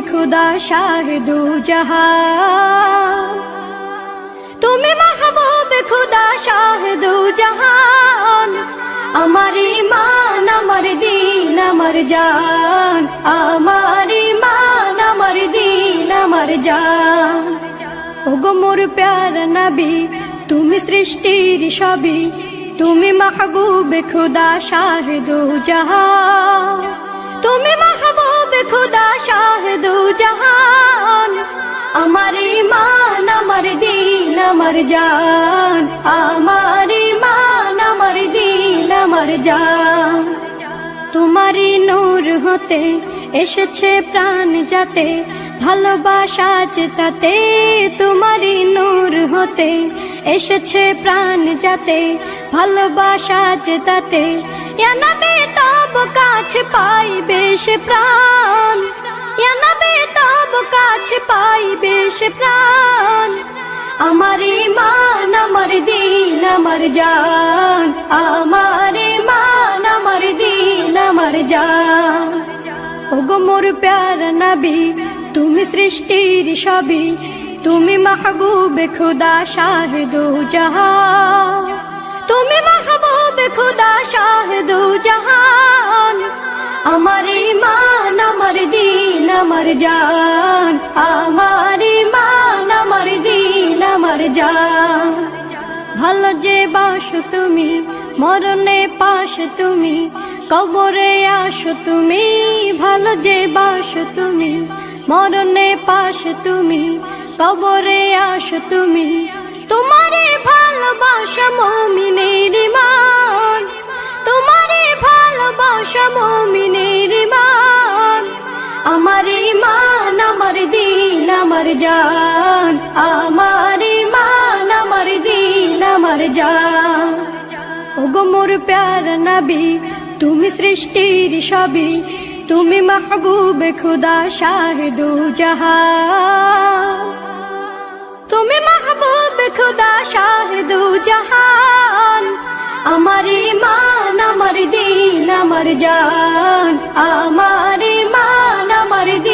খুদা শাহিদু জাহান। তুমি মাহবুব খুদা শাহিদু জাহান। আমার ইমান আমার দিন, আমার জান। আমার ইমান আমার দিন, আমার জান। ওগো মোর প্যার নবী, তুমি সৃষ্টির সবই তুমি মাহবুব খুদা শাহিদু জাহান। আমার ইমান আমার দিন আমার জান আমার ইমান আমার দিন আমার জান তোমারই নূর হতে এসেছে প্রাণ যাতে ভালোবাসা চেতাতে তোমারই নূর হতে এসেছে প্রাণ যাতে ভালোবাসা চেতাতে ইয়ানবে তব কাছে পাই বেশ প্রাণ বেশ প্রাণ। আমার ইমান, আমার দিন, আমার জান। আমার ইমান, আমার দিন, আমার জান। ওগো মোর প্যার নবী, তুমি সৃষ্টির সবই তুমি মাহবুব খুদা শাহিদু জাহান। তুমি মাহবুব খুদা শাহিদু জাহান। আমার ইমান আমার দিন, আমার জান। আমার ইমান, আমার দিন, আমার জান। ভালো যে বাসো তুমি, মরণে পাশ তুমি, কবরে আসো তুমি। ভালো যে বাসো তুমি, মরণে পাশ তুমি, কবরে আসো তুমি। তোমারে ভালোবাসা মমিনের মান আমার দিন, আমার জান। আমার ইমান, আমার দিন, আমার জান। ওগো মোর প্যার নবী, তুমি সৃষ্টির সবই তুমি মাহবুব খুদা শাহিদু জাহান। তুমি মাহবুব খুদা শাহিদু জাহান। আমার ইমান, আমার দিন, আমার জান। আমার ইমান, আমার দিন